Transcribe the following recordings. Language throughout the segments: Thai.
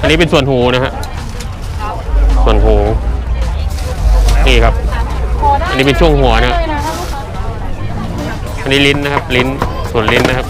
อันนี้เป็นส่วนหูนะฮะส่วนหูนี่ครับ อันนี้เป็นช่วงหัวนะอันนี้ลิ้นนะครับ ลิ้นส่วนลิ้นนะครับ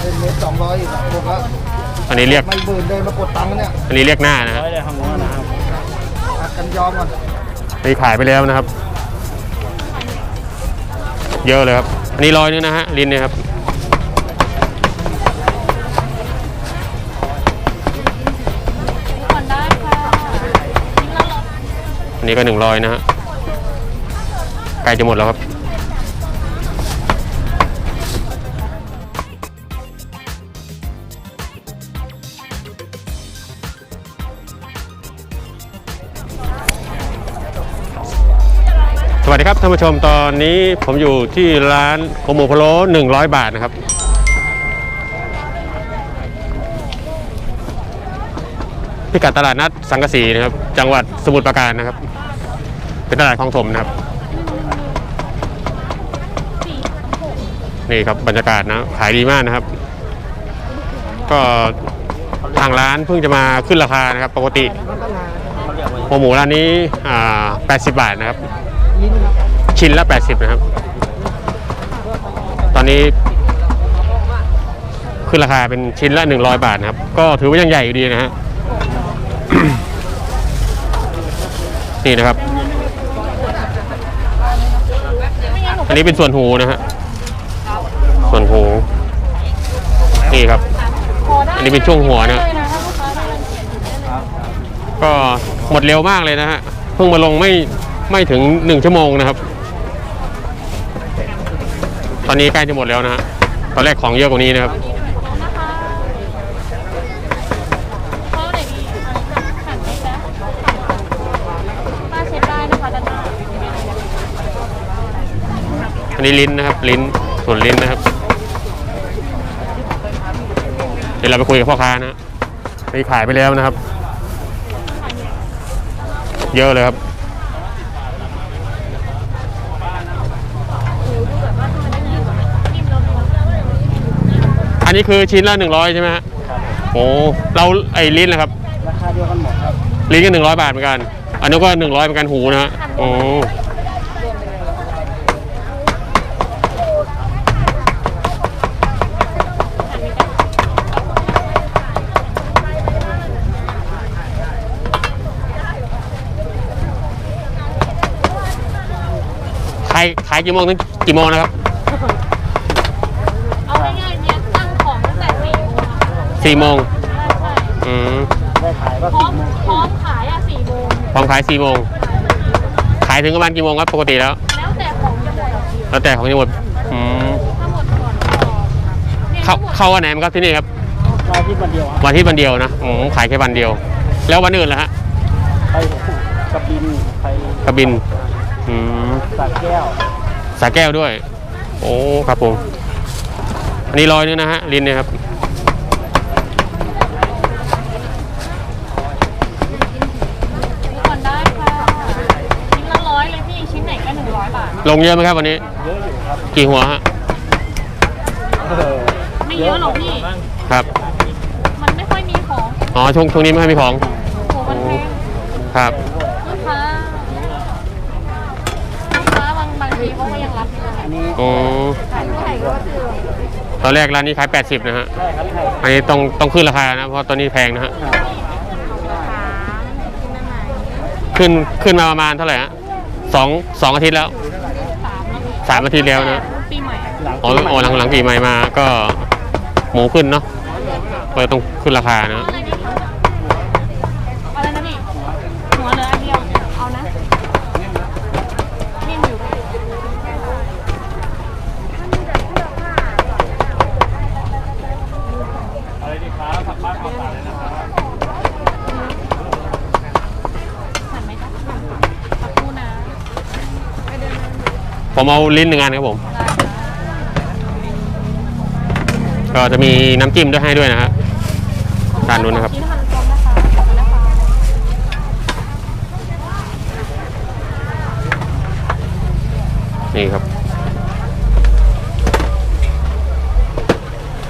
เป็นเมตรสองร้อยอีกอะบอกว่าอันนี้เรียกไม่เบิร์นเลยมากดตังค์เนี่ยอันนี้เรียกหน้านะฮะร้อยเลยครับผมนะครับหักกันยอมก่อนอันนี้ขายไปแล้วนะครับ เยอะเลยครับ อันนี้ร้อยนึงนะฮะลิ้นเนี่ยครับ อันนี้ก็หนึ่งร้อยนะฮะใกล้จะหมดแล้วครับสวัสดีครับท่านผู้ชมตอนนี้ผมอยู่ที่ร้านโอโมพะโล้หนึ่งร้อยบาทนะครับ พิกัดตลาดนัดสังกะสีนะครับ จังหวัดสมุทรปราการนะครับ เป็นตลาดคลองถมนะครับ นี่ครับบรรยากาศนะขายดีมากนะครับ ก็ทางร้านเพิ่งจะมาขึ้นราคานะครับ ปกติหัวหมูร้านนี้อ่า80 บาทนะครับ ชิ้นละ 80 นะครับ ตอนนี้ขึ้นราคาเป็นชิ้นละ 100 บาทนะครับ ก็ถือว่ายังใหญ่อยู่ดีนะฮะ นี่นะครับ อันนี้เป็นส่วนหูนะฮะ ส่วนหู นี่ครับ อันนี้เป็นช่วงหัวนะ ก็หมดเร็วมากเลยนะฮะ เพิ่งมาลงไม่ไม่ถึงหนึ่งชั่วโมงนะครับ ตอนนี้ใกล้จะหมดแล้วนะฮะ ตอนแรกของเยอะกว่านี้นะครับ นะคะเข้าไหนดีหันไปแล้วป้าเช็ดได้นะคะด้านหน้า อั นนี้ลิ้นนะครับ ลิ้นส่วนลิ้นนะครับ เดี๋ยวเราไปคุยกับพ่อค้านะฮะไปขายไปแล้วนะครับ เยอะเลยครับอันนี้คือชิ้นละหนึ่งร้อยใช่ไหมฮะโอ้เราไอ้ลิ้นนะครับราคาเดียวกันหมดครับลิ้นก็หนึ่งร้อยบาทเหมือนกัน อันนี้ก็หนึ่งร้อยเหมือนกันหูนะฮะโอ้ายขายกี่โมงถึงกี่โมงนะครับเอาง่ายๆเนี่ยตั้งของตั้งแต่สี่โมงอะสี่โมงใช่อืมได้ขายก็พร้อสี่มโมงพร้อมขายอะสี่โมงพร้อมขายสี่โมงขายถึงประมาณกี่โมงครับปกติแล้ว แล้วแต่ของจะหมดอะแล้วแต่ของจะหมดอืมถ้าหมดก่อนก็เนี่ยเข้าถ้าหมดเข้าวันไหนมั้งครับที่นี่ครับรอที่วันเดียวครับวันที่วันเดียวนะอืมขายแค่วันเดียว แล้ววันอื่นล่ะฮะไปกระบินไปกระบิน อืมสระแก้วสาแก้วด้วย โอ้ครับผม อันนี้ร้อยนึงนะฮะลิ้นเนี่ยครับก่อนได้ค่ะชิ้นละร้อยเลยพี่ชิ้นไหนก็หนึ่งร้อยบาท ลงเยอะไหมครับวันนี้ เยอะอยู่ครับกี่หัวฮะเออไม่เยอะหรอกพี่ ครับ มันไม่ค่อยมีของอ๋อช่วงช่วงนี้ไม่ค่อยมีของ โหมันแพงครับ ลูกค้าลูกค้า บางบางทีเขาก็ยังรับอยู่อันนี้อ๋อขายเท่าไหร่ก็คือตอนแรกร้านนี้ขาย 80 นะฮะ ใช่ครับใช่อันนี้ต้องต้องขึ้นราคานะ เพราะตอนนี้แพงนะฮะขึ้นขึ้นมาประมาณเท่าไหร่ฮะสองสองอาทิตย์แล้ว สามแล้วสามอาทิตย์แล้วนะ ปีใหม่อะหลังอ๋ออ๋อหลังหลังปีใหม่มาก็หมูขึ้นเนาะก็ต้องขึ้นราคานะอะไรดีคะอะไรนะพี่หัวเหลืออันเดียว เอานะนิ่มอยู่หันไหมคะหันสักครู่นะ ผมเอาลิ้นหนึ่งอันครับผม ก็จะมีน้ำจิ้มด้วยให้ด้วยนะฮะด้านนู้นนะครับชิ้นหั่นนะคะขอบนี่ครับ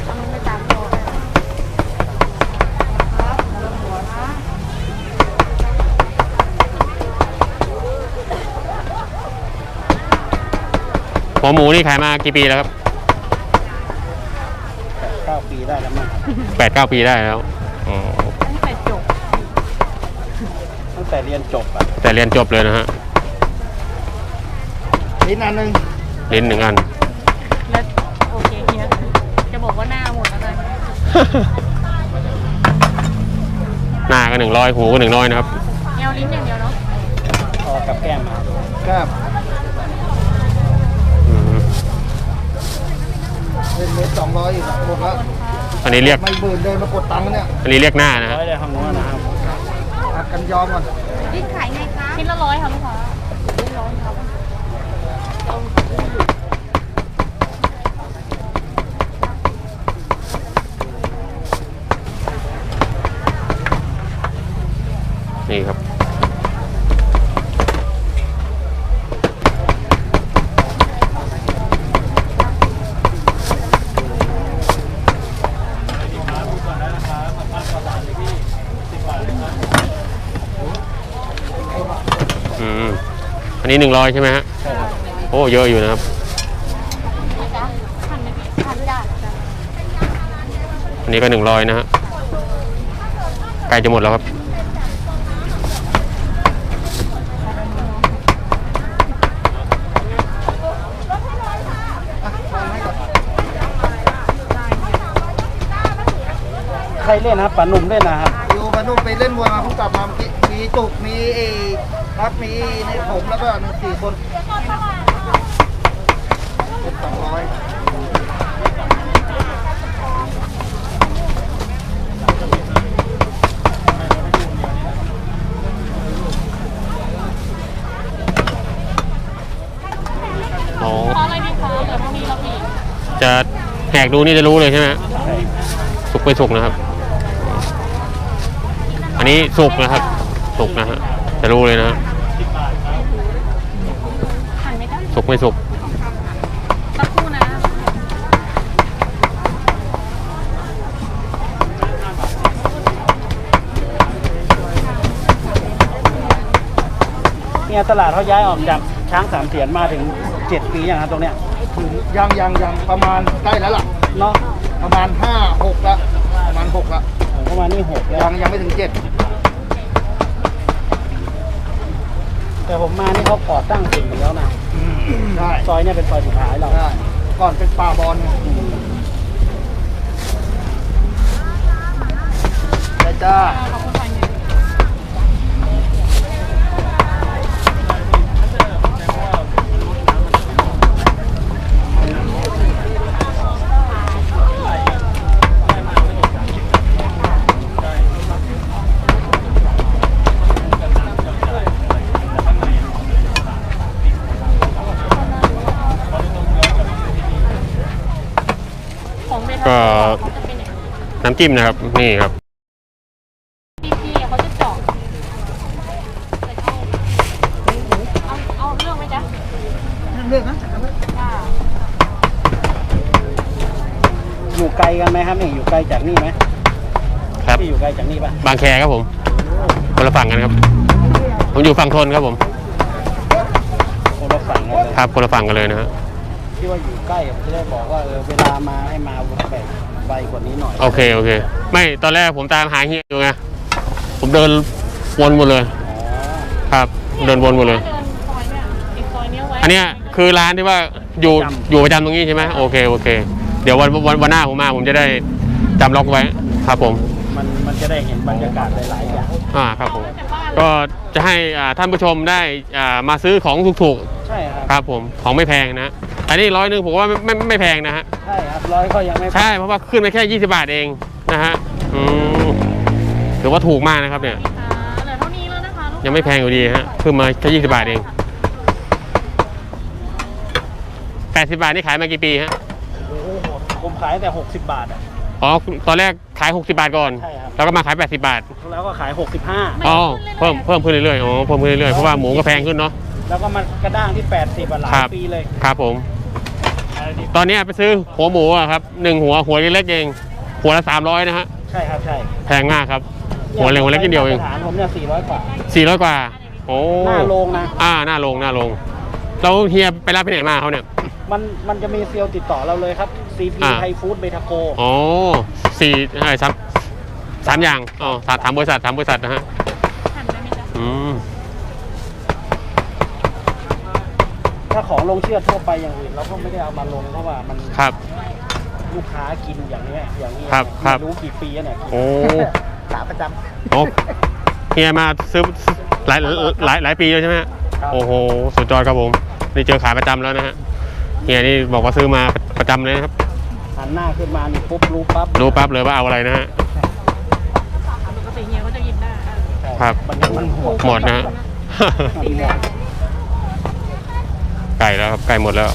เอาลงไปตามตัว หัวหมูนี่ขายมากี่ปีแล้วครับเก้าปีได้แล้วมั้งครับแปดเก้าปีได้แล้วอ๋อตั้งแต่จบตั้งแต่เรียนจบอะแต่เรียนจบเลยนะฮะลิ้นอันหนึ่งลิ้นหนึ่งอัน แล้วโอเคเฮียจะบอกว่าหน้าหมดอะไรหน้าก็หนึ่งร้อยหูก็หนึ่งร้อยนะครับแนวลิ้นอย่างเดียวเนาะพอกับแก้มมาครับ เป็นเมตรสองร้อยอีกอะหมดแล้วอันนี้เรียก ไม่หมื่นเดินมากดตังค์เนี่ยอันนี้เรียกหน้านะร้ฮะอยได้ห้องนู้นนะครับหักกันยอมก่อนลิ้นขายไงคะชิ้นละร้อยค่ะลูกค้าลิ้นร้อยครับนี่ครับ นนี้หนึ่งร้อยใช่ไหมฮะใช่ครับโอ้เยอะอยู่นะครับนะจ๊ะหั่นไหมพี่หั่นจ้ะอันนี้ก็หนึ่งร้อยนะฮะใกล้จะหมดแล้วครับใครเล่นนะครับป๋าหนุ่มเล่นนะครับ อยู่มานุ่มไปเล่นมวยมาเพิ่งกลับมาเมื่อกี้มีจุกมีเอพักมีนี่ผมแล้วก็หนึ่งสี่คนเป็นสองร้อยอ๋อเพราะอะไรพี่คะเหลือเท่านี้แล้วพี่จะแหกดูนี่จะรู้เลยใช่ไหมฮะใช่สุกไม่สุกนะครับ อันนี้สุกนะครับ สุกนะฮะ จะรู้เลยนะฮะหั่นไหมจ๊ะสุกไม่สุก สักครู่นะเนี่ยตลาดเขาย้ายออกจากช้างสามเสียนมาถึงเจ็ดปีอย่างครับตรงเนี้ยถึงยังยังยังประมาณใกล้แล้วล่ะเนาะประมาณห้าหกละประมาณหกละผ มประมาณนี่หกแล้วยังยังไม่ถึงเจ็ดแต่ผมมานี่เขาก่อตั้งเสร็จหมดแล้วนะใช่ซอยเนี่ยเป็นซอยสุดท้ายเราใช่ก่อนเป็นป่าบอลได้จ้า ขอบคุณค่ะเนี่ย ของเบทา ก็เขาจะเป็นอย่างนี้น้ำจิ้มนะครับ นี่ครับพี่ๆเขาจะเจาะใส่เข้าเอาเอาเรื่องไหมจ๊ะเรื่องนะจ้าอยู่ไกลกันไหมครับนี่อยู่ไกลจากนี่ไหมครับที่อยู่ไกลจากนี่ป่ะบางแคครับผมคนละฝั่งกันครับ ผมอยู่ฝั่งทนครับผมคนละฝั่งกันเลยครับคนละฝั่งกันเลยนะฮะ ที่ว่าอยู่ใกล้ผมจะได้บอกว่าเออเวลามาให้มาแบบไวกว่านี้หน่อยโอเคโอเค ไม่ตอนแรกผมตามหาเฮียอยู่ไงผมเดินวนหมดเลยอ๋อครับ เดินวนหมดเลยเดินซอยเนี่ยอีกซอยเนี้ยไว้อันเนี้ยคือร้านที่ว่าอยู่อยู่ประจำตรงนี้ใช่ไหมโอเคโอเค เดี๋ยววันวันวันหน้าผมมาผมจะได้จำล็อกไว้ครับผม มันมันจะได้เห็นบรรยากาศหลายๆอย่างอ่าครับผมก็จะให้อ่าท่านผู้ชมได้อ่ามาซื้อของถูกใช่ครับๆครับผมของไม่แพงนะ อันนี้ร้อยหนึ่งผมว่าไม่ไม่ไม่แพงนะฮะ ใช่ครับร้อยก็ยังไม่ใช่เพราะว่าขึ้นไปแค่ 20 บาทเองนะฮะอืมถือว่าถูกมากนะครับเนี่ยค่ะเหลือเท่านี้แล้วนะคะลูกยังไม่แพงอยู่ดีฮะขึ้นมาแค่ 20 บาทเอง 80 บาทนี่ขายมากี่ปีฮะ โอ้โหผมขายแต่ 60 บาทอะ อ๋อ ตอนแรกขาย 60 บาทก่อน ใช่ครับ แล้วก็มาขาย 80 บาท แล้วก็ขาย 65 อ๋อ เพิ่มเพิ่มขึ้นเรื่อยๆ อ๋อ เพิ่มขึ้นเรื่อยๆ เพราะว่าหมูก็แพงขึ้นเนาะ แล้วก็มากระด้างที่ 80บาทหลาครัยบปีเลย ครับผม ตอนเนี้ยไปซื้อหัวหมูอะครับหนึ่งหัวหัวเล็กๆเอง หัวละ300นะฮะใช่ครับใช่แพงมากครับ หัวเล็กหัวเล็กนิดเดียวเองฐานผมเนี่ย400กว่า400กว่า โอ้หน้าโรงนะ อ่าหน้าโรงหน้าโรงแล้วเฮียไปรับที่ไหนมาเขาเนี่ยมันมันจะมีเซลล์ติดต่อเราเลยครับ CP อ่าไทยฟู้ดเบทาโกอ๋อสี่อะไรสามสามอย่างอ๋อสามสามบริษัทสามบริษัทนะฮะหั่นได้ไหมจ๊ะอืม ถ้าของลงเชื่อดทั่วไปอย่างอื่นเราก็ไม่ได้เอามาลงเพราะว่ามันครับ ลูกค้ากินอย่างเนี้ยอย่างนี้ยครับครับ ไม่รู้กี่ปีแล้วเนี่ยโอ้ขาประจโอ้เฮียมาซื้อหลายหลายหลายปีแล้วใช่ไหมฮะำครับโอ้โหสุดยอดครับผมนี่เจอขายประจำแล้วนะฮะเฮียนี่บอกว่าซื้อมาประจำเลยนะครับ หันหน้าขึ้นมานี่ปุ๊บรู้ปั๊บรู้ปั๊บเลยว่าเอาอะไรนะฮะ ปกติเฮียก็จะหยิบได้อะครับ มันยังมันหมดหมดนะฮะสีแดง ไก่แล้วครับไก่หมดแล้ว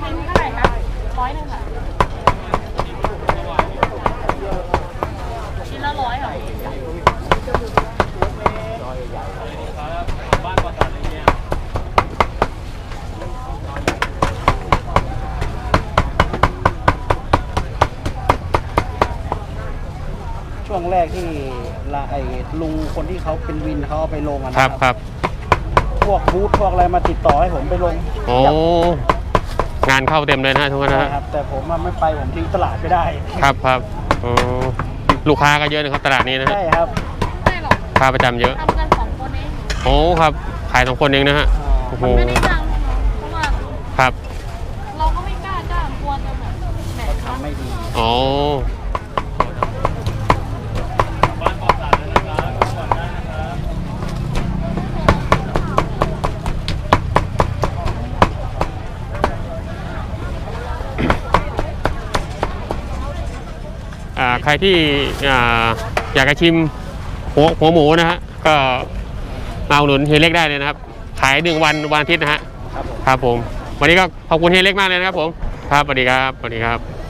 เป็นเท่าไหร่คะร้อยหนึ่งค่ะชิ้นละร้อยเหรอ ช่วงแร กที่ละไอ้ลุงคนที่เขาเป็นวินเขาเอาไปลงอะคนะรับครับพวกบูธพวกอะไรมาติดต่อให้ผมไปลงโอ้งานเข้าเต็มเลยนะฮะทุกคนนะใช่ฮะครับแต่ผมอะไม่ไปผมทิ้งตลาดไม่ได้ครับครับโอ้ลูกค้าก็เยอะนะครับตลาดนี้นะฮะใช่ครับไม่หรอกลูกค้าประจำเยอะ ทำกันสองคนเองโอ้ครับ ขายสองคนเองนะฮะอ่าโอ้โหมันไม่ได้จ้างลูกน้องเพราะว่าครับเราก็ไม่กล้าจ้างกลัวจะแบบแหมทำไม่ดี อ๋อ รที่อ่อยากจะชิมหัวหัวหมูนะฮะก็มาอุดหนุนเฮเล็กได้เลยนะครับ ขายหนึ่งวันวันอาทิตย์นะฮะครับผมครับผมวันนี้ก็ขอบคุณเฮเล็กมากเลยนะครับผม ครับสวัสดีครับสวัสดีครับ